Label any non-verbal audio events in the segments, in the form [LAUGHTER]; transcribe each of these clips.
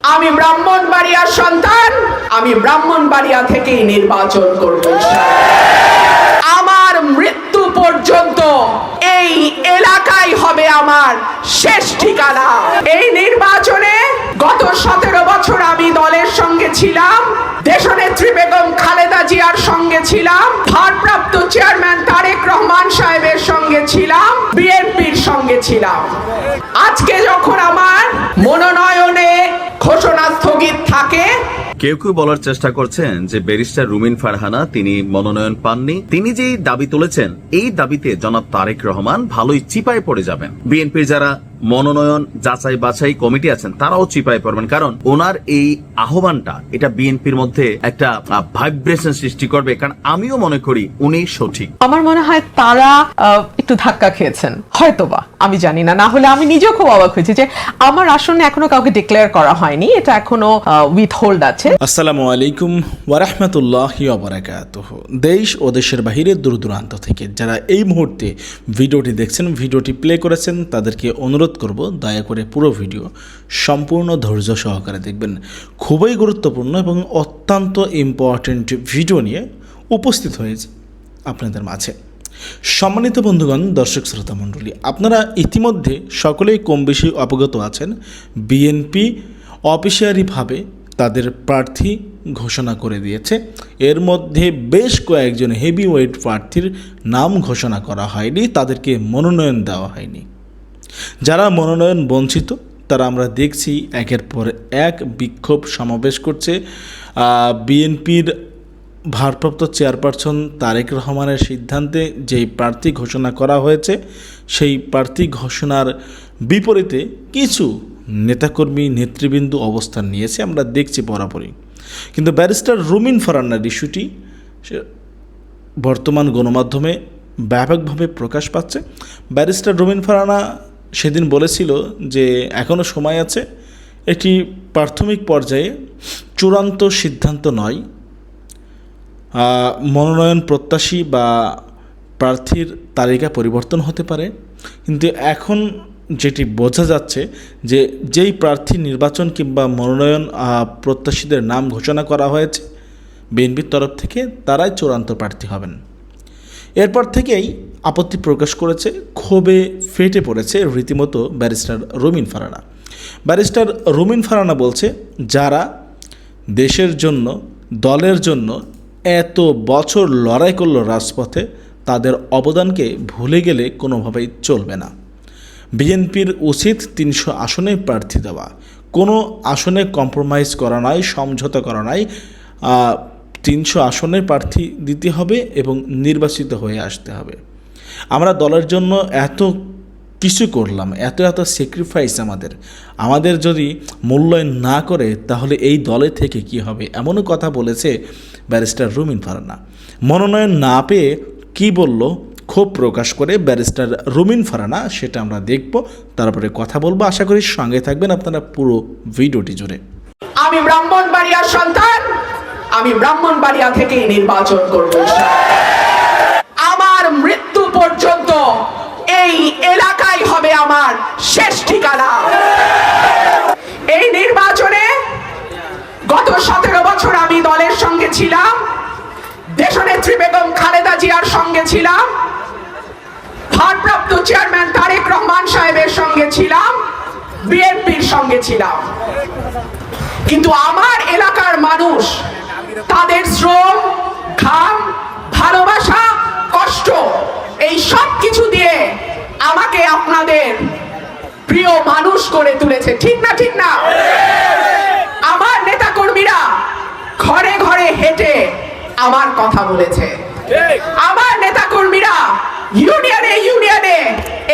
আমি ব্রাহ্মণবাড়িয়ার সন্তান, আমি ব্রাহ্মণবাড়িয়া থেকেই নির্বাচন করব আমার মৃত্যু পর্যন্ত এই এলাকাই হবে আমার শেষ ঠিকানা। এই নির্বাচনে গত সতেরো বছর আমি দলের সঙ্গে ছিলাম, দেশনেত্রী বেগম খালেদা জিয়ার সঙ্গে ছিলাম, ভারপ্রাপ্ত চেয়ারম্যান তারেক রহমান সাহেবের সঙ্গে ছিলাম, বিএনপির সঙ্গে ছিলাম। আজকে যখন আমার মনোনয়নে ঘোষণা স্থগিত থাকে কেউ কেউ বলার চেষ্টা করছেন যে ব্যারিস্টার রুমিন ফারহানা তিনি মনোনয়ন পাননি। তিনি যেই দাবি তুলেছেন, এই দাবিতে জনাব তারেক রহমান ভালোই চিপায় পড়ে যাবেন। বিএনপির যারা মনোনয়ন যাচাই বাছাই কমিটি আছেন, তারাও চিপায় পড়বেন। কারণ ওনার এই আহ্বানটা, এটা বিএনপির মধ্যে একটা ভাইব্রেশন সৃষ্টি করবে। কারণ আমিও মনে করি উনি সঠিক। আমার মনে হয় তারা একটু ধাক্কা খেয়েছেন। হয়তোবা, আমি জানি না। না হলে আমি নিজেও খুব অবাক হয়েছি যে আমার আসনে এখনও কাউকে ডিক্লেয়ার করা হয়নি। এটা এখনও উইথ হোল্ড আছে। আসসালামু আলাইকুম ওয়ারাহমাতুল্লাহ ওবরাকাতুহ দেশ ও দেশের বাহিরে দূর দূরান্ত থেকে যারা এই মুহূর্তে ভিডিওটি দেখছেন, ভিডিওটি প্লে করেছেন, তাদেরকে অনুরোধ করব দয়া করে পুরো ভিডিও সম্পূর্ণ ধৈর্য সহকারে দেখবেন। খুবই গুরুত্বপূর্ণ এবং অত্যন্ত ইম্পর্ট্যান্ট ভিডিও নিয়ে উপস্থিত হয়েছে আপনাদের মাঝে। সম্মানিত বন্ধুগণ, দর্শক শ্রোতা মণ্ডলী, আপনারা ইতিমধ্যে সকলেই কম বেশি অবগত আছেন। বিএনপি অফিসিয়ারিভাবে তাদের প্রার্থী ঘোষণা করে দিয়েছে। এর মধ্যে বেশ কয়েকজন হেভি ওয়েট প্রার্থীর নাম ঘোষণা করা হয়নি, তাদেরকে মনোনয়ন দেওয়া হয়নি। যারা মনোনয়ন বঞ্চিত, তারা আমরা দেখছি একের পর এক বিক্ষোভ সমাবেশ করছে। বিএনপির ভারপ্রাপ্ত চেয়ারপারসন তারেক রহমানের সিদ্ধান্তে যেই প্রার্থী ঘোষণা করা হয়েছে, সেই প্রার্থী ঘোষণার বিপরীতে কিছু নেতাকর্মী, নেতৃবৃন্দ অবস্থান নিয়েছে, আমরা দেখছি বরাবরই। কিন্তু ব্যারিস্টার রুমিন ফারান্নার ইস্যুটি বর্তমান গণমাধ্যমে ব্যাপকভাবে প্রকাশ পাচ্ছে। ব্যারিস্টার রুমিন ফারানা সেদিন বলেছিল যে এখনও সময় আছে, একটি প্রাথমিক পর্যায়ে চূড়ান্ত সিদ্ধান্ত নয়। মনোনয়ন প্রত্যাশী বা প্রার্থীর তালিকা পরিবর্তন হতে পারে, কিন্তু এখন যেটি বোঝা যাচ্ছে যে যেই প্রার্থী নির্বাচন কিংবা মনোনয়ন প্রত্যাশীদের নাম ঘোষণা করা হয়েছে, বিএনপির তরফ থেকে তারাই চূড়ান্ত প্রার্থী হবেন। এরপর থেকেই আপত্তি প্রকাশ করেছে, ক্ষোভে ফেটে পড়েছে রীতিমতো ব্যারিস্টার রুমিন ফারানা। ব্যারিস্টার রুমিন ফারানা বলছে, যারা দেশের জন্য, দলের জন্য এত বছর লড়াই করল রাজপথে, তাদের অবদানকে ভুলে গেলে কোনোভাবেই চলবে না। বিএনপির উচিত তিনশো আসনে প্রার্থী দেওয়া। কোনো আসনে কম্প্রোমাইজ করা নয় সমঝোতা করা নয় তিনশো আসনে প্রার্থী দিতে হবে এবং নির্বাচিত হয়ে আসতে হবে। আমরা দলের জন্য এত কিছু করলাম, এত এত স্যাক্রিফাইস আমাদের। আমাদের যদি মূল্যায়ন না করে, তাহলে এই দলে থেকে কি হবে? এমনও কথা বলেছে ব্যারিস্টার রুমিন ফারানা। মনোনয়ন না পেয়ে কি বলল? ক্ষোভ প্রকাশ করে ব্যারিস্টার রুমিন ফারানা, সেটা আমরা দেখব। তারপরে কথা বলব। আশা করি সঙ্গে থাকবেন আপনারা পুরো ভিডিওটি জুড়ে। আমি ব্রাহ্মণবাড়িয়ার সন্তান। আমি ব্রাহ্মণবাড়িয়া থেকেই নির্বাচন করব। আমার মৃত্যু পর্যন্ত এই এলাকায় হবে আমার শেষ ঠিকানা। এই নির্বাচনে গত সতেরো বছর আমি দলের সঙ্গে ছিলাম। দেশনেত্রী বেগম খালেদা জিয়ার সঙ্গে ছিলাম। ভারপ্রাপ্ত চেয়ারম্যান তারেক রহমান সাহেবের সঙ্গে ছিলাম, বিএনপির সঙ্গে ছিলাম। কিন্তু আমার এলাকার মানুষ, তাদের শ্রম, ঘাম, ভালোবাসা, কষ্ট, এই সব কিছু দিয়ে আমাকে আপনাদের প্রিয় মানুষ করে তুলেছে। ঠিক না ঠিক না? আমার নেতা কর্মীরা ঘরে ঘরে হেঁটে আমার কথা বলেছে। আমার নেতা কর্মীরা ইউনিয়নে ইউনিয়নে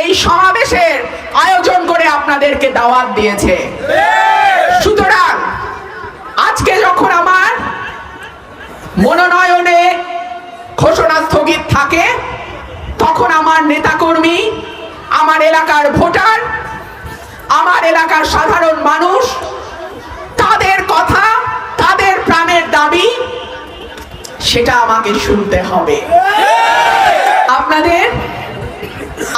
এই সমাবেশের আয়োজন করে আপনাদেরকে দাওয়াত দিয়েছে। সুতরাং আজকে যখন আমার মনোনয়নে ঘোষণা স্থগিত থাকে তখন আমার নেতাকর্মী আমার এলাকার ভোটার আমার এলাকার সাধারণ মানুষ তাদের কথা তাদের প্রাণের দাবি সেটা আমাকে শুনতে হবে। আপনাদের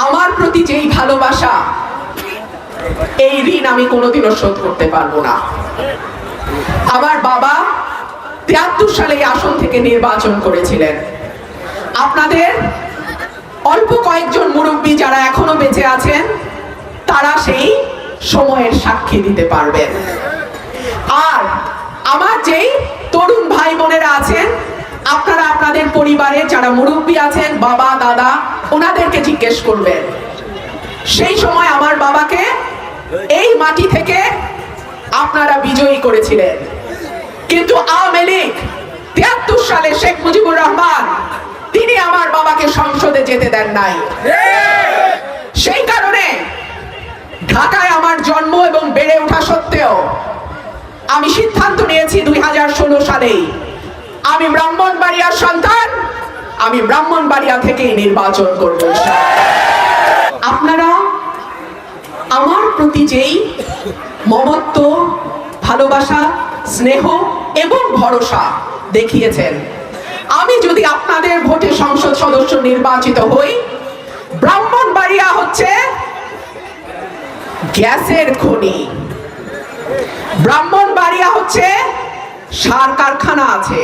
আমার প্রতি যেই ভালোবাসা, এই ঋণ আমি কোনোদিনও শোধ করতে পারব না। আমার বাবা তিয়াত্তর সালে আসন থেকে নির্বাচন করেছিলেন। আপনাদের অল্প কয়েকজন মুরব্বী যারা এখনও বেঁচে আছেন, তারা সেই সময়ের সাক্ষী দিতে পারবেন। আর আমার যেই তরুণ ভাই বোনেরা আছেন আপনারা আপনাদের পরিবারে যারা মুরব্বী আছেন, বাবা, দাদা, ওনাদেরকে জিজ্ঞেস করবেন। সেই সময় আমার বাবাকে এই মাটি থেকে আপনারা বিজয়ী করেছিলেন। কিন্তু আওয়ামী লীগ তিয়াত্তর সালে শেখ মুজিবুর রহমান, তিনি আমার বাবাকে সংসদে যেতে দেন নাই। সেই কারণে ঢাকায় আমার জন্ম এবং বেড়ে ওঠা সত্ত্বেও আমি সিদ্ধান্ত নিয়েছি দুই হাজার ষোলো সালেই আমি ব্রাহ্মণবাড়িয়ার সন্তান, আমি ব্রাহ্মণবাড়িয়া থেকেই নির্বাচন করব। আপনারা আমার প্রতি যেই মমত্ব, ভালোবাসা, স্নেহ এবং ভরসা দেখিয়েছেন, আমি যদি আপনাদের ভোটে সংসদ সদস্য নির্বাচিত হই, ব্রাহ্মণবাড়িয়া হচ্ছে গ্যাসের খনি। ব্রাহ্মণবাড়িয়া হচ্ছে সার কারখানা আছে।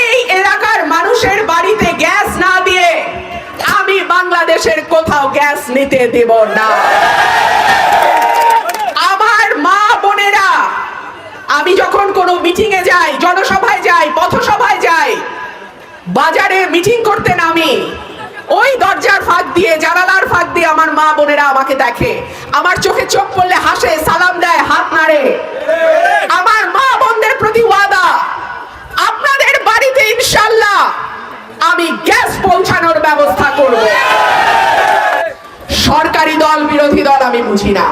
এই এলাকার মানুষের বাড়িতে গ্যাস না দিয়ে আমি বাংলাদেশের কোথাও গ্যাস নিতে দেব না। আমার মা বোনেরা, আমি যখন কোনো মিটিং এ যাই, জনসভায় যাই, পথসভায় যাই, বাজারে মিটিং করতে নামি, ওই দরজার ফাঁক দিয়ে, জানালার ফাঁক দিয়ে আমার মা বোনেরা আমাকে দেখে। আমার চোখে চোখ পড়লে হাসে, সালাম দেয়, হাত নাড়ে। আমার মা বোনদের প্রতি ওয়াদা আপনাদের বাড়িতে ইনশাল্লাহ আমি গ্যাস পৌঁছানোর ব্যবস্থা করব। সরকারি দল, বিরোধী দল আমি বুঝি না।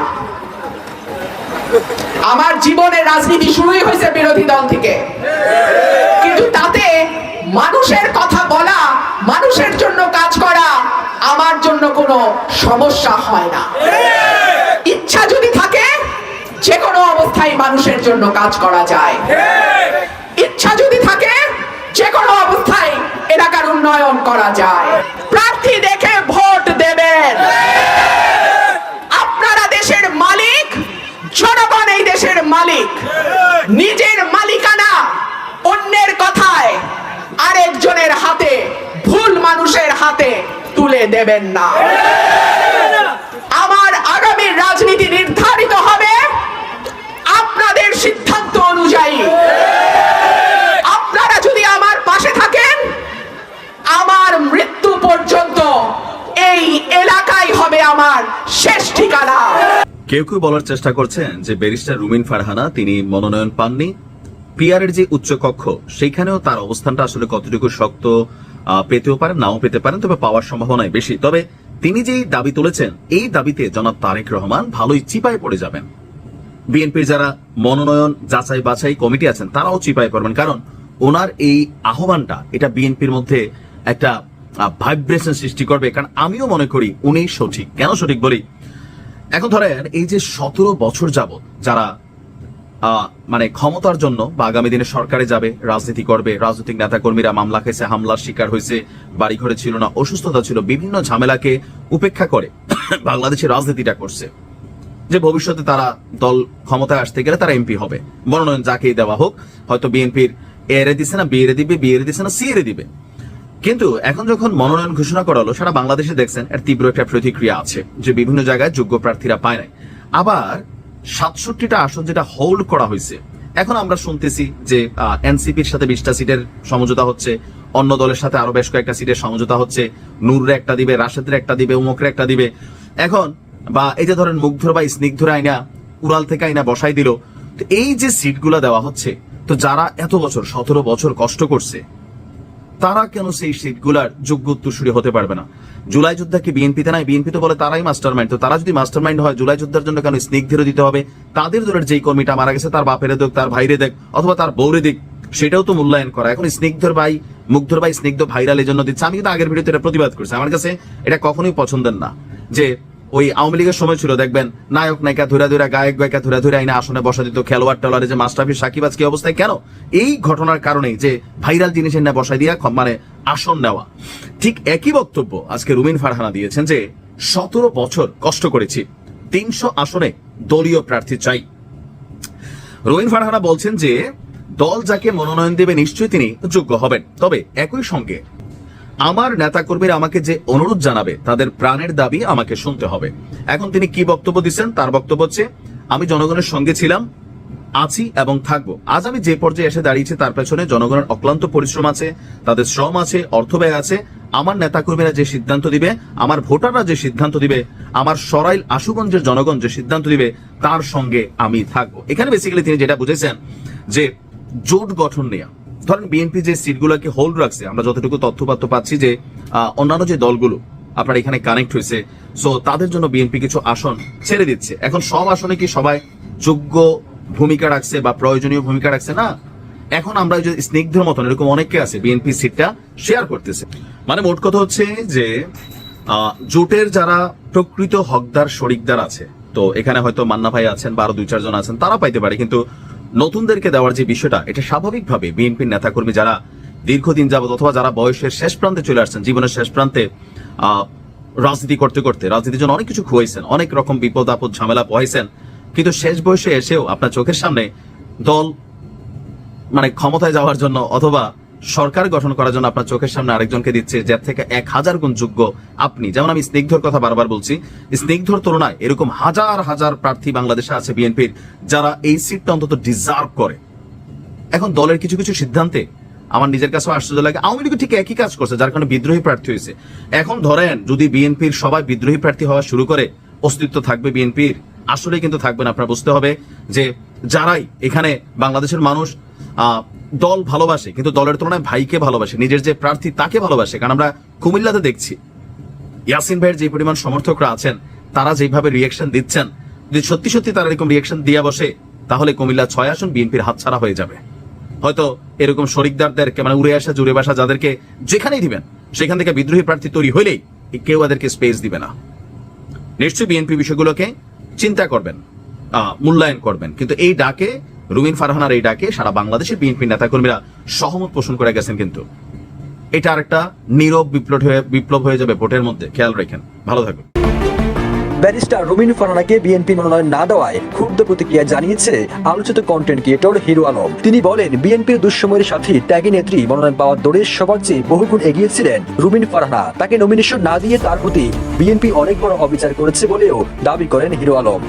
আমার জীবনের রাজনীতি শুরুই হয়েছে বিরোধী দল থেকে। কিন্তু তাতে মানুষের কথা বলা, মানুষের জন্য কাজ করা, আমার জন্য কোনো সমস্যা হয় না। ইচ্ছা যদি থাকে, যে কোনো অবস্থায় মানুষের জন্য কাজ করা যায়। ইচ্ছা যদি যে কোনো অবস্থায় এলাকার উন্নয়ন করা যায়। প্রার্থী দেখে ভোট দেবেন। আপনারা দেশের মালিক, জনগণ এই দেশের মালিক। নিজের মালিকানা অন্যের কথায় আরেকজনের হাতে, ভুল মানুষের হাতে তুলে দেবেন না আমার আগামী রাজনীতি নির্ধারিত হবে আপনাদের সিদ্ধান্ত অনুযায়ী আপনারা যদি আমার পাশে থাকেন আমার মৃত্যু পর্যন্ত এই এলাকাই হবে আমার শেষ ঠিকানা কেউ কেউ বলার চেষ্টা করছেন যে ব্যারিস্টার রুমিন ফারহানা তিনি মনোনয়ন পাননি। পিয়ারের যে উচ্চ কক্ষ, সেখানেও তার অবস্থানটা আসলে কতটুকু শক্ত পেতেও পারেন, নাও পেতে পারেন, তবে পাওয়ার সম্ভাবনাই বেশি। তবে তিনি যেই দাবি তুলেছেন, এই দাবিতে জনাব তারেক রহমান ভালোই চিপায় পড়ে যাবেন। বিএনপির যারা মনোনয়ন যাচাই বাছাই কমিটি আছেন, তারাও চিপায় পড়বেন, কারণ ওনার এই আহ্বানটা, এটা বিএনপির মধ্যে একটা ভাইব্রেশন সৃষ্টি করবে। কারণ আমিও মনে করি উনি সঠিক। কেন সঠিক বলি? এখন ধরেন এই যে সতেরো বছর যাবত যারা মানে ক্ষমতার জন্য বা আগামী দিনে সরকারে যাবে, রাজনীতি করবে, রাজনৈতিক নেতাকর্মীরা মামলা খেয়েছে, হামলার শিকার হয়েছে বাড়ি ঘরে ছিল না, অসুস্থতা ছিল, বিভিন্ন ঝামেলাকে উপেক্ষা করে বাংলাদেশের রাজনীতিটা করছে। যে ভবিষ্যতে তারা দল ক্ষমতায় আসতে গেলে তারা এমপি হবে। মনোনয়ন যাকেই দেওয়া হোক, হয়তো বিএনপির এরে দিছে না বিএরে দিবে বিএরে দিছে না, সি সিএরে দিবে। কিন্তু এখন যখন মনোনয়ন ঘোষণা করা হলো সারা বাংলাদেশে দেখছেন এর তীব্র একটা প্রতিক্রিয়া আছে, যে বিভিন্ন জায়গায় যোগ্য প্রার্থীরা পায় নাই। আবার সাতষট্টিটা আসন যেটা হোল্ড করা হয়েছে, এখন আমরা শুনতেছি যে এনসিপির সাথে বিশটা সিটের সমঝোতা হচ্ছে, অন্য দলের সাথে আরও বেশ কয়েকটা সিটের সমঝোতা হচ্ছে, নূরের একটা দিবে, রাশেদের একটা দিবে উমকের একটা দিবে। এখন, বা এই যে ধরেন মুগ্ধর বা স্নিগ্ধর আইনা, উড়াল থেকে আইনা বসাই দিল, তো এই যে সিটগুলো দেওয়া হচ্ছে, তো যারা এত বছর, সতেরো বছর কষ্ট করছে তারা কেন সেই সিটগুলার যোগ্য উত্তরসূরি হতে পারবে না? জুলাই যোদ্ধা কি বিএনপিতে নাই? বিএনপি তো বলে তারাই মাস্টার মাইন্ড তো তারা যদি মাস্টার মাইন্ড হয়, জুলাই যোদ্ধার জন্য কেন স্নিগ্ধেরও দিতে হবে? তাদের দলের যেই কর্মীটা মারা গেছে, তার বাপের দেখ তার ভাইরে দেখ অথবা তার বৌরে দিক, সেটাও তো মূল্যায়ন করা। এখন স্নিগ্ধর ভাই, মুগ্ধর ভাই স্নিগ্ধ ভাইরাল এই জন্য দিচ্ছে। আমি কিন্তু আগের ভিডিওতে এটা প্রতিবাদ করছি। আমার কাছে এটা কখনোই পছন্দের না যে ওই আওয়ামী লীগের সময় ছিল, দেখবেন, নায়ক নায়িকা ধুরা ধুরা, গায়ক গায়িকা ধুরা ধুরা আইনা আসনে বসা দিত খেলোয়াড় টেলোয়ারে যে মাস্টারফি সাকিব আজকে অবস্থায়, কেন? এই ঘটনার কারণেই যে ভাইরাল জিনিসের না বসাই দিয়া মানে আসন নেওয়া। ঠিক একই বক্তব্য আজকে রুমিন ফারহানা দিয়েছেন যে, সতেরো বছর কষ্ট করেছি, তিনশো আসনে দলীয় প্রার্থী চাই। রোহিন ফারহানা বলছেন যে, দল যাকে মনোনয়ন দেবে নিশ্চয়ই তিনি যোগ্য হবেন। তবে একই সঙ্গে আমার নেতাকর্মীরা আমাকে যে অনুরোধ জানাবে, তাদের প্রাণের দাবি আমাকে শুনতে হবে। এখন তিনি কি বক্তব্য দিচ্ছেন? তার বক্তব্য হচ্ছে, আমি জনগণের সঙ্গে ছিলাম, আছি এবং থাকব। আজ আমি যে পর্যায়ে এসে দাঁড়িয়েছি, তার পেছনে জনগণের অক্লান্ত পরিশ্রম আছে, তাদের শ্রম আছে অর্থ ব্যয় আছে। আমার নেতাকর্মীরা যে সিদ্ধান্ত দিবে, আমার ভোটাররা যে সিদ্ধান্ত দিবে, আমার সরাইল আশুগঞ্জের জনগণ যে সিদ্ধান্ত দিবে, তার সঙ্গে আমি থাকব। এখানে বেসিক্যালি তিনি যেটা বুঝেছেন, যে জোট গঠন নেওয়া ধরেন বিএনপি যে সিটগুলোকে হোল্ড রাখছে, আমরা যতটুকু তথ্যপাত্য পাচ্ছি যে অন্যান্য যে দলগুলো, আপনার এখানে কানেক্ট হয়েছে সো তাদের জন্য বিএনপি কিছু আসন ছেড়ে দিচ্ছে। এখন সব আসনে কি সবাই যোগ্য ভূমিকা রাখছে বা প্রয়োজনীয় ভূমিকা রাখছে? না। এখন আমরা যে স্নিগ্ধর মতন, এরকম অনেকে আছে বিএনপি সিটটা শেয়ার করতেছে। মানে মোট কথা হচ্ছে যে জোটের যারা প্রকৃত হকদার, শরিকদার আছে, তো এখানে হয়তো মান্না ভাই আছেন বা আরও দুই চারজন আছেন, তারা পাইতে পারে, কিন্তু নতুনদেরকে দেওয়ার যে বিষয়টা, এটা স্বাভাবিকভাবে বিএনপির নেতাকর্মী যারা দীর্ঘদিন যাবত অথবা যারা বয়সের শেষ প্রান্তে চলে আসছেন, জীবনের শেষ প্রান্তে রাজনীতি করতে করতে, রাজনীতির জন্য অনেক কিছু খুয়াইছেন অনেক রকম বিপদ আপদ, ঝামেলা পোহাইছেন কিন্তু শেষ বয়সে এসেও আপনার চোখের সামনে দল মানে ক্ষমতায় যাওয়ার জন্য অথবা সরকার গঠন করার জন্য আপনার চোখের সামনে আরেকজনকে দিচ্ছে, যার থেকে এক হাজার গুণ যোগ্য আপনি। যেমন আমি স্নিগ্ধর কথা বারবার বলছি, স্নিগ্ধর তুলনায় এরকম হাজার হাজার প্রার্থী বাংলাদেশে আছে বিএনপির, যারা এই সিটটা অন্তত ডিজার্ভ করে। এখন দলের কিছু কিছু সিদ্ধান্তে আমার নিজের কাছেও আশ্চর্য লাগে। আওয়ামী লীগ ঠিক একই কাজ করছে, যার কারণে বিদ্রোহী প্রার্থী হয়েছে। এখন ধরেন, যদি বিএনপির সবাই বিদ্রোহী প্রার্থী হওয়া শুরু করে, অস্তিত্ব থাকবে বিএনপির আসলে কিন্তু থাকবে না। আপনার বুঝতে হবে যে যারাই এখানে বাংলাদেশের মানুষ দল ভালোবাসে, কিন্তু দলের তুলনায় ভাইকে ভালোবাসে, নিজের যে প্রার্থী তাকে ভালোবাসে। কারণ আমরা কুমিল্লাতে দেখছি, ইয়াসিন ভাইয়ের যে পরিমাণ সমর্থকরা আছেন, তারা যেভাবে রিয়েকশন দিচ্ছেন, যদি সত্যি সত্যি তারা এরকম রিয়েকশন দিয়া বসে, তাহলে কুমিল্লা ছয় আসন বিএনপির হাতছাড়া হয়ে যাবে। হয়তো এরকম শরিকদারদেরকে মানে উড়ে আসা, জুড়ে বাসা যাদেরকে যেখানেই দিবেন, সেখান থেকে বিদ্রোহী প্রার্থী তৈরি হইলেই কেউ তাদেরকে স্পেস দিবে না। নিশ্চয়ই বিএনপি বিষয়গুলোকে চিন্তা করবেন মূল্যায়ন করবেন, কিন্তু এই ডাকে রুমিন ফারহানার এই ডাকে সারা বাংলাদেশের বিএনপি নেতাকর্মীরা সহমত পোষণ করে গেছেন কিন্তু। এটা আরেকটা নীরব বিপ্লব হয়ে বিপ্লব হয়ে যাবে ভোটের মধ্যে। খেয়াল রাখেন। ভালো থাকুন। ব্যারিস্টার রুমিন ফারহানাকে বিএনপি মনোনয়ন না দেওয়ায় ক্ষুব্ধ প্রতিক্রিয়া জানিয়েছে আলোচিত কন্টেন্ট ক্রিয়েটর হিরো আলম। তিনি বলেন, বিএনপির দুঃসময়ের সাথে, ত্যাগী নেত্রী মনোনয়ন পাওয়ার দৌড়ে সবার চেয়ে বহুগুণ এগিয়েছিলেন রুমিন ফারহানা। তাকে নমিনেশন না দিয়ে তার প্রতি বিএনপি অনেক বড় অবিচার করেছে বলেও দাবি করেন হিরো আলম।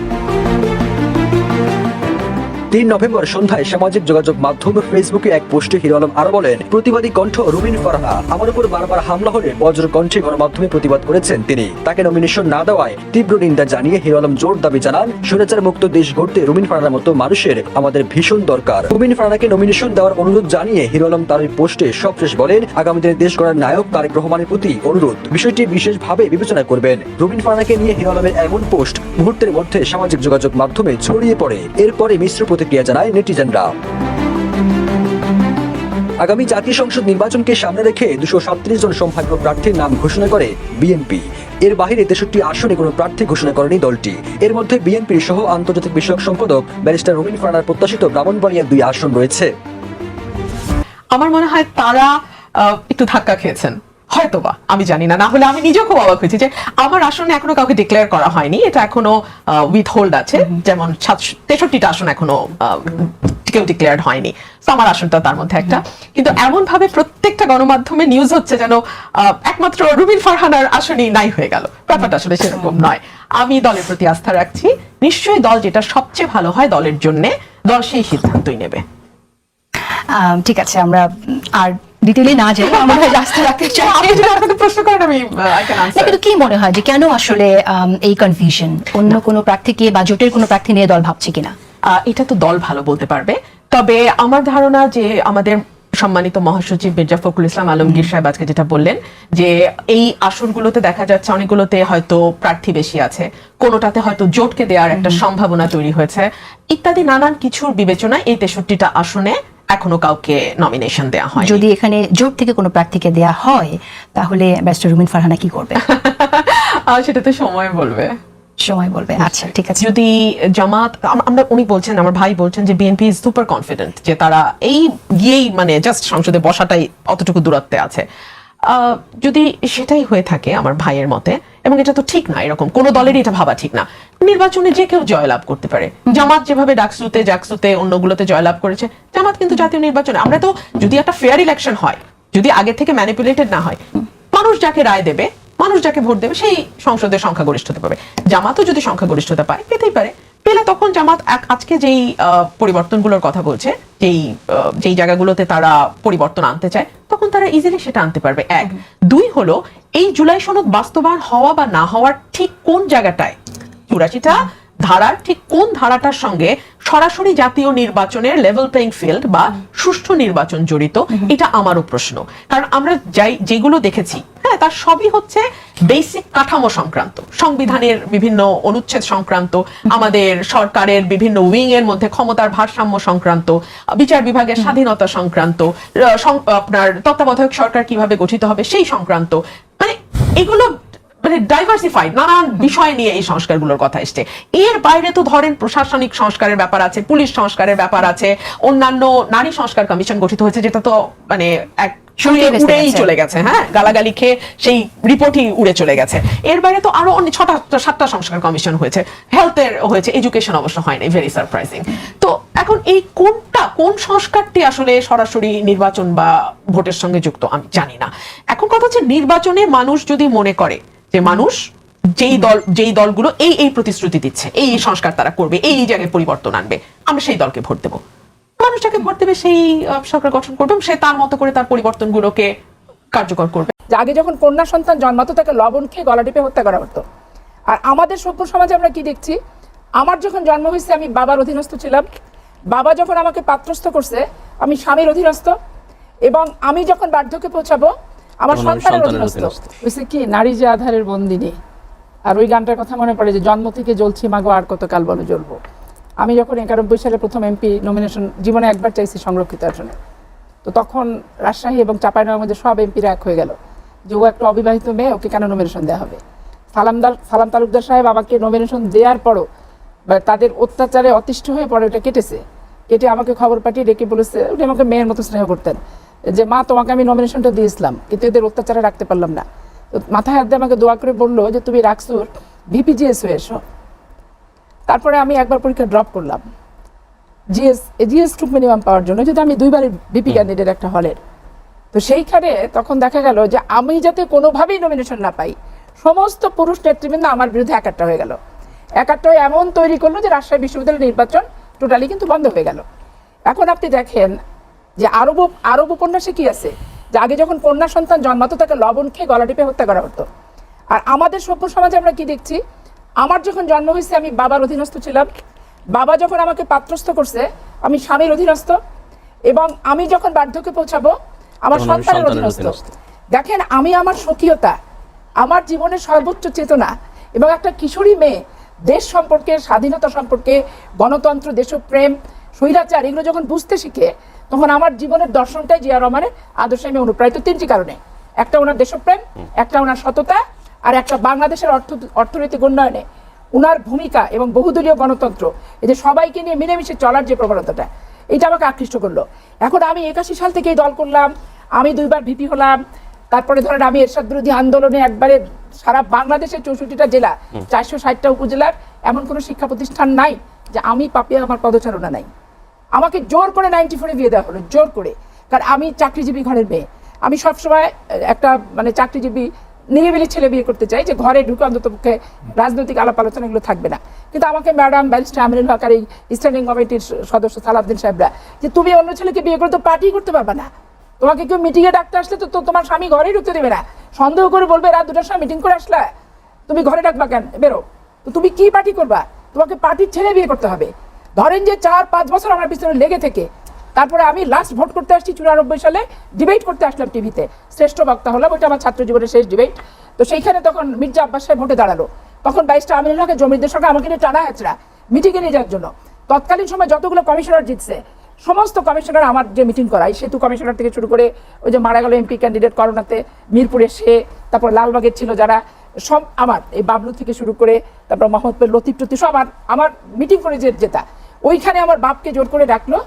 তিন নভেম্বর সন্ধ্যায় সামাজিক যোগাযোগ মাধ্যম ফেসবুকে এক পোস্টে হিরো আলম আরও বলেন, প্রতিবাদী কণ্ঠ রুমিন ফারহানা আমার উপর বারবার হামলা হলে বজ্র কণ্ঠে গণমাধ্যমে প্রতিবাদ করেছেন তিনি। তাকে নমিনেশন না দেওয়ায় তীব্র নিন্দা জানিয়ে হিরো আলম জোর দাবি জানান, স্বৈরাচার মুক্ত দেশ গড়তে রুমিন ফারহানার মতো মানুষের আমাদের ভীষণ দরকার। রুমিন ফারহানাকে নমিনেশন দেওয়ার অনুরোধ জানিয়ে হিরো আলম তার ওই পোস্টে সবশেষ বলেন, আগামী দিনে দেশ গড়ার নায়ক তারেক রহমানের প্রতি অনুরোধ। বিষয়টি বিশেষভাবে বিবেচনা করবেন। রুমিন ফারহানাকে নিয়ে হিরো আলমের এমন পোস্ট মুহূর্তের মধ্যে সামাজিক যোগাযোগ মাধ্যমে ছড়িয়ে পড়ে। এরপরে মিশ্র প্রতিক্রিয়া জানায় নেটিজেনরা। আগামী জাতীয় সংসদ নির্বাচনকে সামনে রেখে দুশো সাতত্রিশ জন সম্ভাব্য প্রার্থীর নাম ঘোষণা করে বিএনপি। এর বাহিরে তেষট্টি আসনে কোনো প্রার্থী ঘোষণা করেনি দলটি। এর মধ্যে বিএনপির সহ আন্তর্জাতিক বিষয়ক সম্পাদক ব্যারিস্টার রুমিন ফারহানার প্রত্যাশিত ব্রাহ্মণবাড়িয়ার দুই আসন রয়েছে। আমার মনে হয় তারা একটু ধাক্কা খেয়েছেন। হয়তোবা আমি জানি না। না হলে আমি নিজেও খুব অবাক হয়েছি যে আমার আসনে এখনও কাউকে ডিক্লেয়ার করা হয়নি। এটা এখনও উইথ হোল্ড আছে। যেমন তেষট্টিটা আসন এখনও কেউ ডিক্লেয়ার হয়নি। তো আমার আসনটা তার মধ্যে একটা। কিন্তু এমন ভাবে প্রত্যেকটা গণমাধ্যমে নিউজ হচ্ছে যেন একমাত্র রুবিন ফারহানার আসনই নাই হয়ে গেল। ব্যাপারটা আসলে সেরকম নয়। আমি দলের প্রতি আস্থা রাখছি। নিশ্চয়ই দল যেটা সবচেয়ে ভালো হয় দলের জন্য দল সেই সিদ্ধান্তই নেবে। ঠিক আছে আমরা আর ডিটেলে না যাই আমরা [LAUGHS] রাস্তা রাখতে চাই আপনি যদি আপনাকে প্রশ্ন করেন আমি আই কিন্তু কি মনে হয় যে কেন আসলে এই কনফিউশন অন্য কোনো প্রার্থীকে বা জোটের কোনো প্রার্থী নিয়ে দল ভাবছে কিনা? এটা তো দল ভালো বলতে পারবে। তবে আমার ধারণা যে আমাদের সম্মানিত মহাসচিব মির্জা ফখরুল ইসলাম আলমগীর সাহেব আজকে যেটা বললেন যে এই আসনগুলোতে দেখা যাচ্ছে অনেকগুলোতে হয়তো প্রার্থী বেশি আছে। কোনোটাতে হয়তো জোটকে দেওয়ার একটা সম্ভাবনা তৈরি হয়েছে। ইত্যাদি নানান কিছুর বিবেচনায় এই তেষট্টিটা আসনে এখনও কাউকে নমিনেশন দেওয়া হয় যদি এখানে জোট থেকে কোনো প্রার্থীকে দেয়া হয় তাহলে ব্যারিস্টার রুমিন ফারহানা কি করবে? [LAUGHS] সেটা তো সময় বলবে। সময় বলবে। আচ্ছা ঠিক আছে। যদি জামাত আমরা উনি বলছেন আমার ভাই বলছেন যে বিএনপি ইজ সুপার কনফিডেন্ট যে তারা এই গিয়েই মানে জাস্ট সংসদে বসাটাই অতটুকু দূরত্বে আছে। আহ, যদি সেটাই হয়ে থাকে আমার ভাইয়ের মতে এবং এটা তো ঠিক না এরকম কোনো দলেরই এটা ভাবা ঠিক না। নির্বাচনে যে কেউ জয়লাভ করতে পারে। জামাত যেভাবে ডাকসুতে, জাকসুতে অন্যগুলোতে জয়লাভ করেছে, জামাত কিন্তু জাতীয় নির্বাচনে, আমরা তো যদি একটা ফেয়ার ইলেকশন হয়, যদি আগে থেকে ম্যানিপুলেটেড না হয়, মানুষ যাকে রায় দেবে, মানুষ যাকে ভোট দেবে, সেই সংসদের সংখ্যাগরিষ্ঠতা পাবে। জামাতও যদি সংখ্যাগরিষ্ঠতা পায়, পেতেই পারে। পেলে তখন জামাত এক- আজকে যেই পরিবর্তনগুলোর কথা বলছে, যেই যেই জায়গাগুলোতে তারা পরিবর্তন আনতে চায়, তখন তারা ইজিলি সেটা আনতে পারবে। এক। দুই হলো, এই জুলাই সনদ বাস্তবায়ন হওয়া বা না হওয়ার ঠিক কোন জায়গাটায় চুরাশিটা ধারার ঠিক কোন ধারাটার সঙ্গে সরাসরি জাতীয় নির্বাচনের লেভেল প্লেইং ফিল্ড বা সুষ্ঠু নির্বাচন জড়িত এটা আমারও প্রশ্ন। কারণ আমরা যাই যেগুলো দেখেছি হ্যাঁ তার সবই হচ্ছে বেসিক কাঠামো সংক্রান্ত। সংবিধানের বিভিন্ন অনুচ্ছেদ সংক্রান্ত আমাদের সরকারের বিভিন্ন উইং এর মধ্যে ক্ষমতার ভারসাম্য সংক্রান্ত বিচার বিভাগের স্বাধীনতা সংক্রান্ত আপনার তত্ত্বাবধায়ক সরকার কীভাবে গঠিত হবে সেই সংক্রান্ত। মানে এগুলো মানে ডাইভার্সিফাইড নানান বিষয় নিয়ে এই সংস্কারগুলোর কথা এসছে। এর বাইরে তো ধরেন প্রশাসনিক সংস্কারের ব্যাপার আছে পুলিশ সংস্কারের ব্যাপার আছে অন্যান্য নারী সংস্কার কমিশন গঠিত হয়েছে যেটা তো মানে এক উড়েই চলে গেছে হ্যাঁ? গালাগালি খেয়ে সেই রিপোর্টই উড়ে চলে গেছে। এর বাইরে তো আরও অনেক ছটা সাতটা সংস্কার কমিশন হয়েছে। হেলথের হয়েছে এডুকেশন অবশ্য হয় নাই ভেরি সারপ্রাইজিং তো এখন এই কোনটা কোন সংস্কারটি আসলে সরাসরি নির্বাচন বা ভোটের সঙ্গে যুক্ত আমি জানি না। এখন কথা হচ্ছে নির্বাচনে মানুষ যদি মনে করে যে মানুষ যেই দল, যেই দলগুলো এই এই প্রতিশ্রুতি দিচ্ছে, এই এই সংস্কার তারা করবে, এই জায়গায় পরিবর্তন আনবে, আমরা সেই দলকে ভোট দেবো। মানুষ যাকে ভোট দেবে সেই সরকার গঠন করবে সে তার মতো করে তার পরিবর্তনগুলোকে কার্যকর করবে। আগে যখন কন্যা সন্তান জন্মাতো, তাকে লবণ খেয়ে গলা টিপে হত্যা করা হতো। আর আমাদের সভ্য সমাজে আমরা কি দেখছি? আমার যখন জন্ম হয়েছে, আমি বাবার অধীনস্থ ছিলাম। বাবা যখন আমাকে পাত্রস্থ করছে, আমি স্বামীর অধীনস্থ। এবং আমি যখন বার্ধক্যে পৌঁছাবো আমার সন্তানের অধীনস্থ হয়েছে কি? নারী যে আধারের বন্দিনী। আর ওই গানটার কথা মনে পড়ে যে জন্ম থেকে জ্বলছি মাগো আর কতকাল বলে জ্বলবো? আমি যখন একানব্বই সালে প্রথম এমপি নমিনেশন জীবনে একবার চাইছি সংরক্ষিত আসনে তো তখন রাজশাহী এবং চাঁপাইনবাবগঞ্জের মধ্যে সব এমপিরা এক হয়ে গেল। যে ও একটা অবিবাহিত মেয়ে ওকে কেন নমিনেশন দেওয়া হবে? সালামদার সালাম তালুকদার সাহেব আমাকে নমিনেশন দেওয়ার পরও বা তাদের অত্যাচারে অতিষ্ঠ হয়ে পরে ওটা কেটেছে। কেটে আমাকে খবর পাঠিয়ে ডেকে বলেছে উনি আমাকে মেয়ের মতো স্নেহ করতেন। যে, মা, তোমাকে আমি নমিনেশনটা দিয়েছিলাম, কিন্তু এদের অত্যাচারে রাখতে পারলাম না। মাথায় হাত দিয়ে আমাকে দোয়া করে বলল যে, তুমি রাখসুর ভিপিজিএস হয়ে এসো। তারপরে আমি একবার পরীক্ষা ড্রপ করলাম। জিএস জিএস টু মিনিমাম পাওয়ার জন্য যেটা আমি দুইবারই বিপি ক্যান্ডিডেট একটা হলের। তো সেইখানে তখন দেখা গেল যে, আমি যাতে কোনোভাবেই নমিনেশন না পাই, সমস্ত পুরুষ নেতৃবৃন্দ আমার বিরুদ্ধে একাট্টা হয়ে গেল। একাট্টা এমন তৈরি করল যে, রাজশাহী বিশ্ববিদ্যালয়ের নির্বাচন টোটালি কিন্তু বন্ধ হয়ে গেল। এখন আপনি দেখেন যে আরব আরব উপন্যাসে কি আছে? যে আগে যখন কন্যা সন্তান জন্মাতো তাকে লবণ খেয়ে গলা টিপে হত্যা করা হতো। আর আমাদের সভ্য সমাজে আমরা কি দেখছি? আমার যখন জন্ম হয়েছে আমি বাবার অধীনস্থ ছিলাম। বাবা যখন আমাকে পাত্রস্থ করছে আমি স্বামীর অধীনস্থ। এবং আমি যখন বার্ধক্যে পৌঁছাবো আমার সন্তানের অধীনস্থ। দেখেন আমি আমার স্বকীয়তা আমার জীবনের সর্বোচ্চ চেতনা এবং একটা কিশোরী মেয়ে দেশ সম্পর্কে স্বাধীনতা সম্পর্কে গণতন্ত্র দেশপ্রেম স্বৈরাচার এগুলো যখন বুঝতে শিখে তখন আমার জীবনের দর্শনটাই জিয়া রহমানের আদর্শে আমি অনুপ্রাণিত তিনটি কারণে। একটা ওনার দেশপ্রেম একটা ওনার সততা আর একটা বাংলাদেশের অর্থ অর্থনৈতিক উন্নয়নে। উনার ভূমিকা এবং বহুদলীয় গণতন্ত্র এই যে সবাইকে নিয়ে মিলেমিশে চলার যে প্রবণতাটা এটা আমাকে আকৃষ্ট করল। এখন আমি একাশি সাল থেকে এই দল করলাম আমি দুইবার ভিপি হলাম তারপরে ধরেন আমি এরশাদ বিরোধী আন্দোলনে একবারে সারা বাংলাদেশের চৌষট্টিটা জেলা চারশো ষাটটা উপজেলার এমন কোনো শিক্ষা প্রতিষ্ঠান নাই যে আমি পাপিয়া আমার পদচারণা নাই। আমাকে জোর করে নাইনটি ফোরে বিয়ে দেওয়া হলো, জোর করে। কারণ আমি চাকরিজীবী ঘরের মেয়ে। আমি সবসময় একটা মানে চাকরিজীবী, নিরিবিলি ছেলে বিয়ে করতে চাই যে ঘরে ঢুকে অন্তত পক্ষে রাজনৈতিক আলাপ আলোচনা এগুলো থাকবে না। কিন্তু আমাকে ম্যাডাম ব্যারিস্টার আমিনুল হক আর এই স্ট্যান্ডিং কমিটির সদস্য সালাউদ্দিন সাহেবরা, যে তুমি অন্য ছেলেকে বিয়ে করে তো পার্টি করতে পারবে না। তোমাকে কেউ মিটিংয়ে ডাকতে আসলে তো তোমার স্বামী ঘরেই ঢুকতে দেবে না। সন্দেহ করে বলবে, রাত দুটার সময় মিটিং করে আসলা। তুমি ঘরে ডাকবা কেন? বেরো। তো তুমি কি পার্টি করবা? তোমাকে পার্টির ছেলে বিয়ে করতে হবে। ধরেন যে চার, পাঁচ বছর আমার পিছনে লেগে থেকে, তারপরে আমি লাস্ট ভোট করতে আসছি চুরানব্বই সালে ডিবেট করতে আসলাম টিভিতে শ্রেষ্ঠ বক্তা হলাম, ওইটা আমার ছাত্র জীবনের শেষ ডিবেট তো সেইখানে তখন মির্জা আব্বাস সাহেব ভোটে দাঁড়াল। তখন বাইশটা আমিনুল হকের জমিদের সঙ্গে আমাকে নিয়ে টানা হ্যাচড়া মিটিংয়ে নিয়ে যাওয়ার জন্য। তৎকালীন সময় যতগুলো কমিশনার জিতছে, সমস্ত কমিশনার আমার যে মিটিং করাই সেতু কমিশনার থেকে শুরু করে ওই যে মারা গেল এমপি ক্যান্ডিডেট করোনাতে, মিরপুরে সে তারপর লালবাগের ছিল যারা, সব আমার, এই বাবলু থেকে শুরু করে, তারপর মোহাম্মদপুর লতিফ টতিফ, সব আমার আমার মিটিং করে যে যেতা ওইখানে আমার বাপকে জোর করে ডাকলো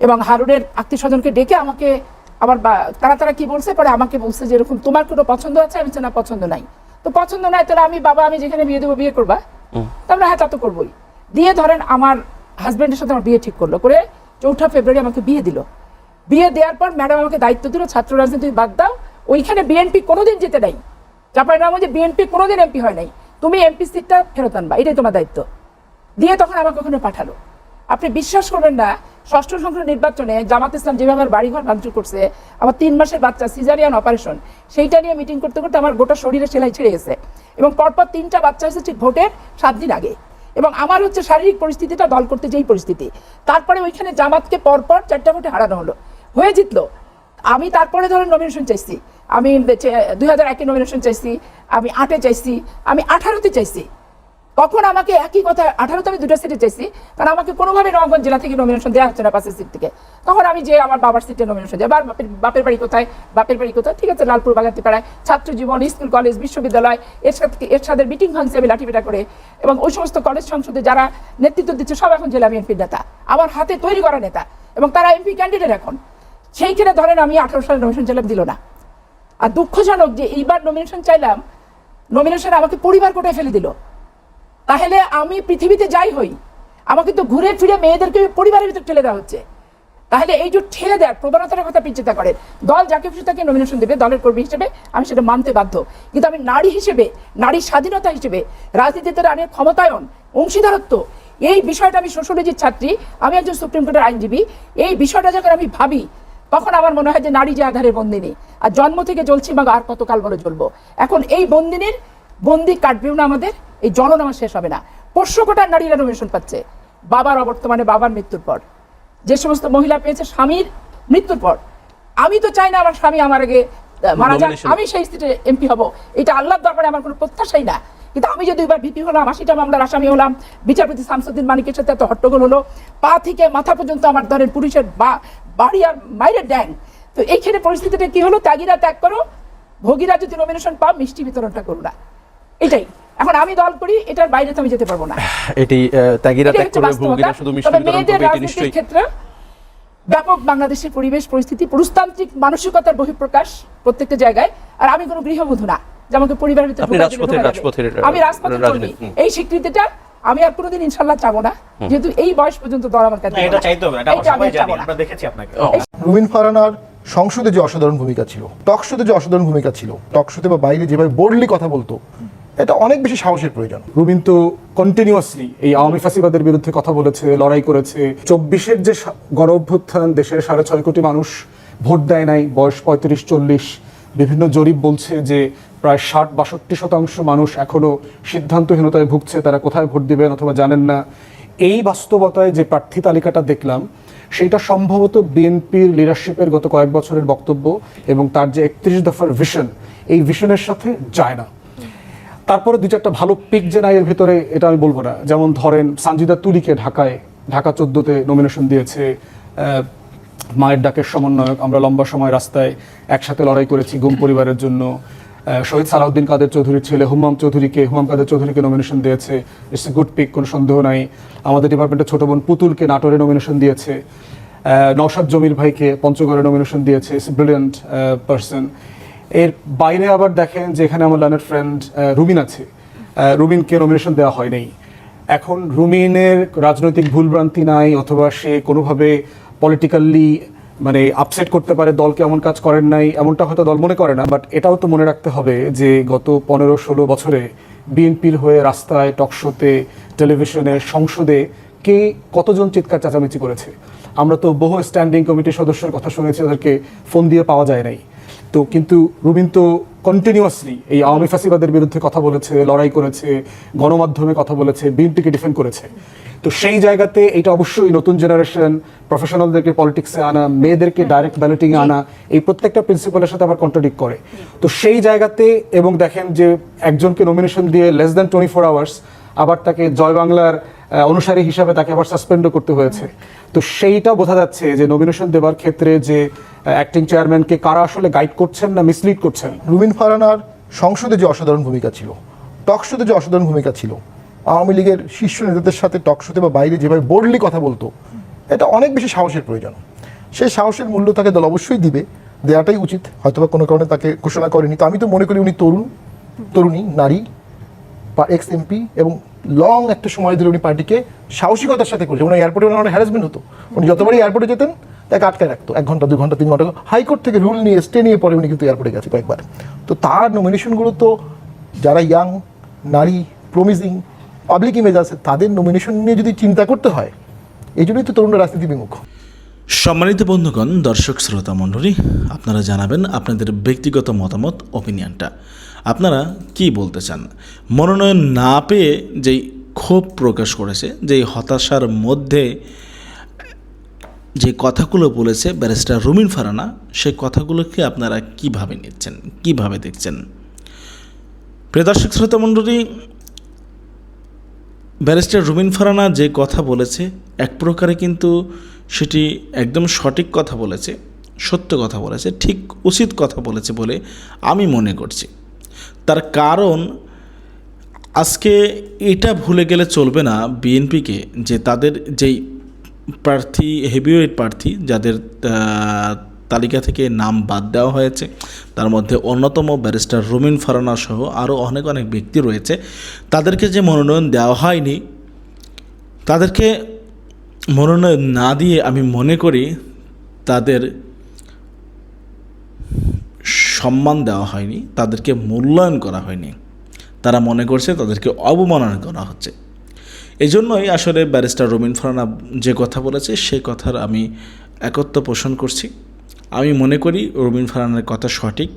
এবং হারুনের আত্মীয় স্বজনকে ডেকে আমাকে আমার বা- তারা তারা কি বলছে? পরে আমাকে বলছে যে এরকম তোমার কোনো পছন্দ আছে? আমি না পছন্দ নাই। তো পছন্দ নাই তাহলে আমি বাবা আমি যেখানে বিয়ে দেবো বিয়ে করবা? আমরা হ্যাঁ তা তো করবোই। দিয়ে ধরেন আমার হাজব্যান্ডের সাথে আমার বিয়ে ঠিক করল। করে চৌঠা ফেব্রুয়ারি আমাকে বিয়ে দিল। বিয়ে দেওয়ার পর ম্যাডাম আমাকে দায়িত্ব দিল ছাত্র রাজনীতি বাদ দাও। ওইখানে বিএনপি কোনোদিন যেতে নাই। চাপাই নাম যে বিএনপি কোনোদিন এমপি হয় নাই। তুমি এমপি সিটটা ফেরত আনবা। এটাই তোমার দায়িত্ব। দিয়ে তখন আমাকে ওখানে পাঠালো। আপনি বিশ্বাস করবেন না, ষষ্ঠ সংখ্যা নির্বাচনে জামাত ইসলাম যেভাবে আমার বাড়িঘর ভাঙচুর করছে, আমার তিন মাসের বাচ্চা সিজারিয়ান অপারেশন, সেইটা নিয়ে মিটিং করতে করতে আমার গোটা শরীরে সেলাই ছেড়ে গেছে। এবং পরপর তিনটা বাচ্চা এসেছে ঠিক ভোটের সাত দিন আগে। এবং আমার হচ্ছে শারীরিক পরিস্থিতিটা দল করতে যেই পরিস্থিতি। তারপরে ওইখানে জামাতকে পরপর চারটা ভোটে হারানো হলো। হয়ে জিতলো। আমি তারপরে ধরেন নমিনেশন চাইছি। আমি দুই হাজার একে নমিনেশন চাইছি, আমি আটে চাইছি, আমি আঠারোতে চাইছি। তখন আমাকে একই কথা আঠারোতে আমি দুটো সিটে চাইছি কারণ আমাকে কোনোভাবে নবগঞ্জ জেলা থেকে নমিনেশন দেওয়া হচ্ছে না পাশের সিট থেকে। তখন আমি যে আমার বাবার সিটে নমিনেশন বাবার বাপের বাপের বাড়ি কোথায়, বাপের বাড়ি কোথায়? ঠিক আছে, লালপুর বাগাতি পাড়ায় ছাত্র জীবন, স্কুল, কলেজ, বিশ্ববিদ্যালয় এর সাথে এর সাথে মিটিং ভাঙছে আমি লাঠিপেটা করে। এবং ওই সমস্ত কলেজ সংসদে যারা নেতৃত্ব দিচ্ছে, সব এখন জেলা বিএনপির নেতা। আমার হাতে তৈরি করা নেতা। এবং তারা এমপি ক্যান্ডিডেট এখন। সেইখানে ধরেন আমি আঠারো সালে নমিনেশন চাইলাম, দিল না। আর দুঃখজনক যে এইবার নমিনেশন চাইলাম নমিনেশন আমাকে পরিবার কোটায় ফেলে দিল। তাহলে আমি পৃথিবীতে যাই হই। আমাকে তো ঘুরে ফিরে মেয়েদেরকে পরিবারের ভিতর ঠেলে দেওয়া হচ্ছে। তাহলে এই যে ঠেলে দেওয়ার প্রবণতার কথা আপনি চিন্তা করেন দল যাকে খুশি তাকে নমিনেশন দেবে, দলের কর্মী হিসেবে আমি সেটা মানতে বাধ্য। কিন্তু আমি নারী হিসেবে নারীর স্বাধীনতা হিসেবে, রাজনীতিতে নারীর ক্ষমতায়ন, অংশীদারত্ব, এই বিষয়টা আমি সোশ্যোলজির ছাত্রী, আমি একজন সুপ্রিম কোর্টের আইনজীবী, এই বিষয়টা যখন আমি ভাবি, তখন আমার মনে হয় যে নারী যে আধারের বন্দিনী আর জন্ম থেকে জ্বলছি বা আর কতকাল বলে জ্বলবো? এখন এই বন্দিনীর বন্দি কাটবেও না আমাদের এই জনন আমার শেষ হবে না। পোষ্য কোটার নারীরা নমিনেশন পাচ্ছে। বাবার অবর্তমানে বাবার মৃত্যুর পর। যে সমস্ত মহিলা পেয়েছে স্বামীর মৃত্যুর পর। আমি তো চাই না আমার স্বামী আমার আগে মারা যাক। Nomination- আমি সেই সিটে এমপি হব। এটা আল্লাহর দরবারে আমার কোনো প্রত্যাশাই না। কিন্তু আমি যদি এবার ভিপি হলাম আশিটা মামলার আসামি হলাম বিচারপতি শামসুদ্দিন মানিকের সাথে এত হট্টগোল হলো পা থেকে মাথা পর্যন্ত আমার ধরেন পুলিশের বা বাড়ি আর মাইরের ড্যাং। তো এইখানে পরিস্থিতিটা কি হলো? ত্যাগীরা ত্যাগ করো ভোগীরা যদি নমিনেশন পাও মিষ্টি বিতরণটা করো না। এটাই। এখন আমি দল করি এটার বাইরে তো আমি যেতে পারব না। [SIGHS] এটি ত্যাগীরা ত্যাগ করবে বাস্তবতা। ভূমিকা শুধু করবে এটি নিশ্চয়ই। ক্ষেত্রে ব্যাপক বাংলাদেশের পরিবেশ পরিস্থিতি পুরুষতান্ত্রিক মানসিকতার বহিঃপ্রকাশ প্রত্যেকটা জায়গায়। আর আমি কোনো গৃহবধূ না যে আমাকে পরিবারের ভিতরে আপনি রাজপথের- রাজপথের, আমি রাজনীতি, এই স্বীকৃতিটা আমি আর কোনোদিন ইনশাল্লাহ চাবো না। যেহেতু এই বয়স পর্যন্ত দল আমার কাছে এটা চাইতে হবে এটা আমি সবাই জানি আমরা দেখেছি আপনাকে। রুমিন ফারানার সংসদে যে অসাধারণ ভূমিকা ছিল টক শোতে যে অসাধারণ ভূমিকা ছিল টক শোতে বা বাইরে যেভাবে বোল্ডলি কথা বলতো এটা অনেক বেশি সাহসের প্রয়োজন। রুবিন তো কন্টিনিউয়াসলি এই আওয়ামী ফাসিবাদের বিরুদ্ধে কথা বলেছে, লড়াই করেছে। চব্বিশের যে গণ অভ্যুত্থান দেশের সাড়ে ছয় কোটি মানুষ ভোট দেয় নাই, বয়স পঁয়ত্রিশ, চল্লিশ। বিভিন্ন জরিপ বলছে যে প্রায় ষাট, বাষট্টি শতাংশ মানুষ এখনও সিদ্ধান্তহীনতায় ভুগছে, তারা কোথায় ভোট দিবেন অথবা জানেন না। এই বাস্তবতায় যে প্রার্থী তালিকাটা দেখলাম, সেটা সম্ভবত বিএনপির লিডারশিপের গত কয়েক বছরের বক্তব্য এবং তার যে একত্রিশ দফার ভিশন এই ভিশনের সাথে যায় না। তারপরে দু চারটা ভালো পিক যে নাই এর ভিতরে, এটা আমি বলব না। যেমন ধরেন সানজিদা তুলিকে ঢাকায়, ঢাকা চোদ্দতে নমিনেশন দিয়েছে মায়ের ডাকের সমন্বয়ক। আমরা লম্বা সময় রাস্তায় একসাথে লড়াই করেছি গুম পরিবারের জন্য। শহীদ সালাউদ্দিন কাদের চৌধুরীর ছেলে হুমাম চৌধুরীকে, হুমাম কাদের চৌধুরীকে নমিনেশন দিয়েছে। ইটস গুড পিক কোনো সন্দেহ নাই। আমাদের ডিপার্টমেন্টের ছোট বোন পুতুলকে নাটোরে নমিনেশন দিয়েছে। নওশাদ জমির ভাইকে পঞ্চগড়ে নমিনেশন দিয়েছে। ইটস ব্রিলিয়ান্ট পার্সন এর বাইরে আবার দেখেন যে এখানে আমার লার্নার ফ্রেন্ড রুবিন আছে। রুবিনকে নমিনেশন দেওয়া হয় নাই। এখন রুমিনের রাজনৈতিক ভুলভ্রান্তি নাই অথবা সে কোনোভাবে পলিটিক্যালি মানে আপসেট করতে পারে, দলকে এমন কাজ করেন নাই, এমনটা হয়তো দল মনে করে না বাট এটাও তো মনে রাখতে হবে যে গত পনেরো ষোলো বছরে বিএনপির হয়ে রাস্তায় টকশোতে টেলিভিশনে সংসদে কে কতজন চিৎকার চেঁচামেচি করেছে? আমরা তো বহু স্ট্যান্ডিং কমিটির সদস্যের কথা শুনেছি, ওদেরকে ফোন দিয়ে পাওয়া যায় নাই। তো কিন্তু রুবিন তো কন্টিনিউয়াসলি এই আওয়ামী ফাসিবাদের বিরুদ্ধে কথা বলেছে লড়াই করেছে গণমাধ্যমে কথা বলেছে বিএনপিকে ডিফেন্ড করেছে। তো সেই জায়গাতে এটা অবশ্যই নতুন জেনারেশন প্রফেশনালদেরকে পলিটিক্সে আনা মেয়েদেরকে ডাইরেক্ট ব্যালটিং আনা এই প্রত্যেকটা প্রিন্সিপালের সাথে আবার কন্ট্রাডিক্ট করে। তো সেই জায়গাতে এবং দেখেন যে একজনকে নমিনেশন দিয়ে less than twenty four hours আবার তাকে জয় বাংলার অনুসারী হিসাবে তাকে আবার সাসপেন্ডও করতে হয়েছে। তো সেইটা বোঝা যাচ্ছে যে নমিনেশন দেওয়ার ক্ষেত্রে যে অ্যাক্টিং চেয়ারম্যানকে কারা আসলে গাইড করছেন না মিসলিড করছেন? রুমিন ফারানার সংসদে যে অসাধারণ ভূমিকা ছিল টক শোতে যে অসাধারণ ভূমিকা ছিল, আওয়ামী লীগের শীর্ষ নেতাদের সাথে টক শোতে বা বাইরে যেভাবে বোল্ডলি কথা বলতো, এটা অনেক বেশি সাহসের প্রয়োজন। সেই সাহসের মূল্য তাকে দল অবশ্যই দিবে দেওয়াটাই উচিত, হয়তোবা কোনো কারণে তাকে ঘোষণা করেনি। তো আমি তো মনে করি উনি তরুণ, তরুণী, নারী। এক্স এমপি এবং লং একটা সময় ধরে উনি পার্টিকে সাহসিকতার সাথে করেছে। উনি এয়ারপোর্টে ওনার হ্যারাসমেন্ট হতো। উনি যতবারই এয়ারপোর্টে যেতেন, তাকে আটকায় রাখতো। এক ঘণ্টা, দুই ঘণ্টা, তিন ঘণ্টা হাইকোর্ট থেকে রুল নিয়ে স্টে নিয়ে পরে উনি কিন্তু এয়ারপোর্টে গেছে কয়েকবার। তো তার নমিনেশনগুলো তো যারা ইয়াং নারী প্রমিজিং পাবলিক ইমেজ আছে, তাদের নমিনেশন নিয়ে যদি চিন্তা করতে হয়, এই জন্যই তো তরুণরা রাজনীতি বিমুখ। সম্মানিত বন্ধুগণ, দর্শক, শ্রোতা, মণ্ডলী, আপনারা জানাবেন আপনাদের ব্যক্তিগত মতামত ওপিনিয়নটা আপনারা কি বলতে চান? মনোনয়ন না পেয়ে যেই ক্ষোভ প্রকাশ করেছে, যেই হতাশার মধ্যে, যে কথাগুলো বলেছে ব্যারিস্টার রুমিন ফারানা সেই কথাগুলোকে আপনারা কীভাবে নিচ্ছেন? কীভাবে দেখছেন? প্রিয় দর্শক শ্রোতা মণ্ডলী, ব্যারিস্টার রুমিন ফারানা যে কথা বলেছে, এক প্রকারে কিন্তু সেটি একদম সঠিক কথা বলেছে, সত্য কথা বলেছে, ঠিক উচিত কথা বলেছে বলে আমি মনে করছি। তার কারণ আজকে এটা ভুলে গেলে চলবে না বিএনপিকে যে তাদের যেই প্রার্থী হেভিওয়েট প্রার্থী, যাদের তালিকা থেকে নাম বাদ দেওয়া হয়েছে, তার মধ্যে অন্যতম ব্যারিস্টার রুমিন ফারানা সহ আরও অনেক অনেক ব্যক্তি রয়েছে। তাদেরকে যে মনোনয়ন দেওয়া হয়নি, তাদেরকে মনোনয়ন না দিয়ে আমি মনে করি তাদের সম্মান দেওয়া হয়নি, তাদেরকে মূল্যায়ন করা হয়নি। তারা মনে করছে তাদেরকে অবমাননা করা হচ্ছে। এই জন্যই আসলে ব্যারিস্টার রবিন ফারানা যে কথা বলেছে সেই কথার আমি একত্র পোষণ করছি। আমি মনে করি রবিন ফারানার কথা সঠিক।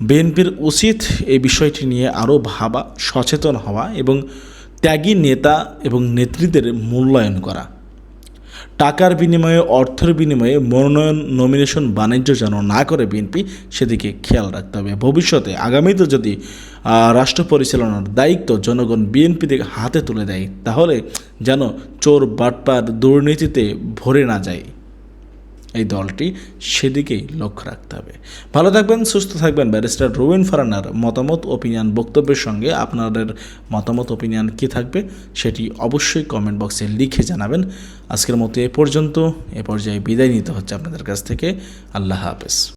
বিএনপির উচিত এই বিষয়টি নিয়ে আরও ভাবা, সচেতন হওয়া এবং ত্যাগী নেতা এবং নেত্রীদের মূল্যায়ন করা। টাকার বিনিময়ে, অর্থের বিনিময়ে মনোনয়ন নমিনেশন বাণিজ্য যেন না করে বিএনপি, সেদিকে খেয়াল রাখতে হবে। ভবিষ্যতে আগামীতে যদি রাষ্ট্র পরিচালনার দায়িত্ব জনগণ বিএনপি থেকে হাতে তুলে দেয়, তাহলে যেন চোর, বাটপার দুর্নীতিতে ভরে না যায়। এই দলটি সেদিকেই লক্ষ্য রাখতে হবে। ভালো থাকবেন, সুস্থ থাকবেন। ব্যারিস্টার রুবিন ফারানার মতামত ওপিনিয়ন বক্তব্যের সঙ্গে আপনাদের মতামত ওপিনিয়ন কী থাকবে সেটি অবশ্যই কমেন্ট বক্সে লিখে জানাবেন। আজকের মতো এ পর্যন্ত, এ পর্যায়ে বিদায় নিতে হচ্ছে আপনাদের কাছ থেকে। আল্লাহ হাফেজ।